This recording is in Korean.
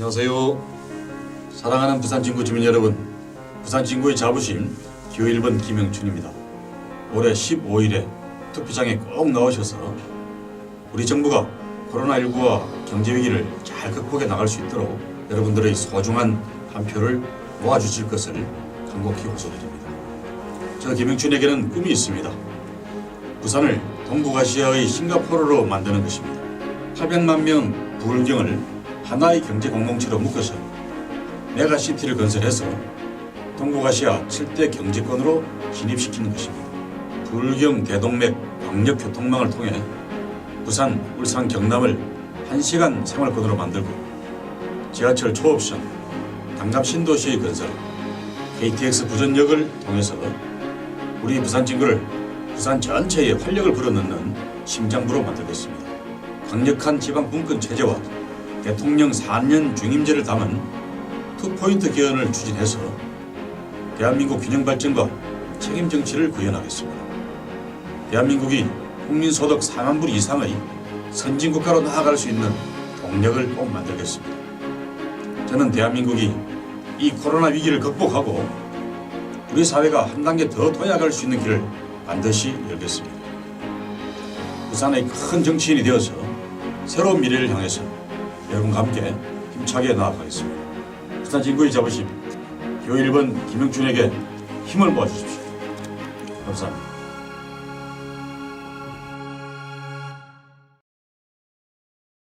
안녕하세요. 사랑하는 부산 진구 주민 여러분, 부산 진구의 자부심 기호 1번 김영춘입니다. 올해 15일에 투표장에 꼭 나오셔서 우리 정부가 코로나19와 경제 위기를 잘 극복해 나갈 수 있도록 여러분들의 소중한 한 표를 모아주실 것을 간곡히 호소드립니다. 저 김영춘에게는 꿈이 있습니다. 부산을 동북아시아의 싱가포르로 만드는 것입니다. 800만 명 부울경을 하나의 경제 공동체로 묶어서 메가시티를 건설해서 동북아시아 7대 경제권으로 진입시키는 것입니다. 부울경 대동맥 광역 교통망을 통해 부산, 울산, 경남을 1시간 생활권으로 만들고 지하철 초옵션, 강남 신도시의 건설, KTX 부전역을 통해서 우리 부산 진구를 부산 전체에 활력을 불어넣는 심장부로 만들겠습니다. 강력한 지방 분권 체제와 대통령 4년 중임제를 담은 투포인트 개헌을 추진해서 대한민국 균형 발전과 책임 정치를 구현하겠습니다. 대한민국이 국민 소득 4만 불 이상의 선진 국가로 나아갈 수 있는 동력을 꼭 만들겠습니다. 저는 대한민국이 이 코로나 위기를 극복하고 우리 사회가 한 단계 더 도약할 수 있는 길을 반드시 열겠습니다. 부산의 큰 정치인이 되어서 새로운 미래를 향해서 여러분과 함께 힘차게 나아가겠습니다. 부산 진구의 자부심 기호 1번 김영춘에게 힘을 모아주십시오. 감사합니다.